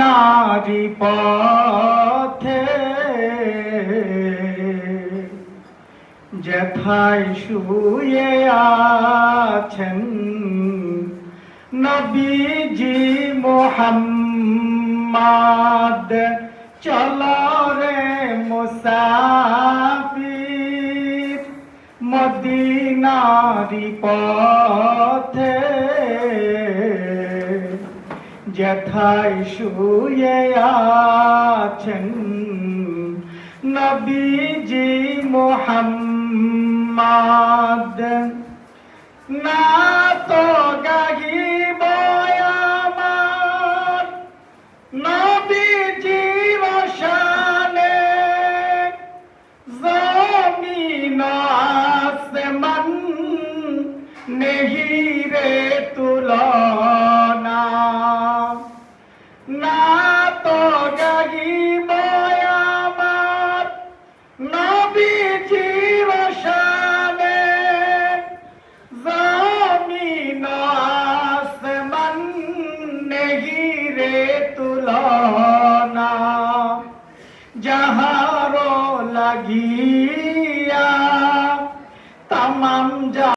নারী পথে। যেথায় শুয়ে আছেন নবীজি মোহাম্মদ চলো রে মুসাফির। মদিনারি পথে যেথায় শুয়ে আছেন নবীজি মোহাম্মদ না তো গাহিব আমার নবীজি রসানে জমিন আসমান নেহি ঘিরে তুলনা যাহার লাগিয়া তামাম যা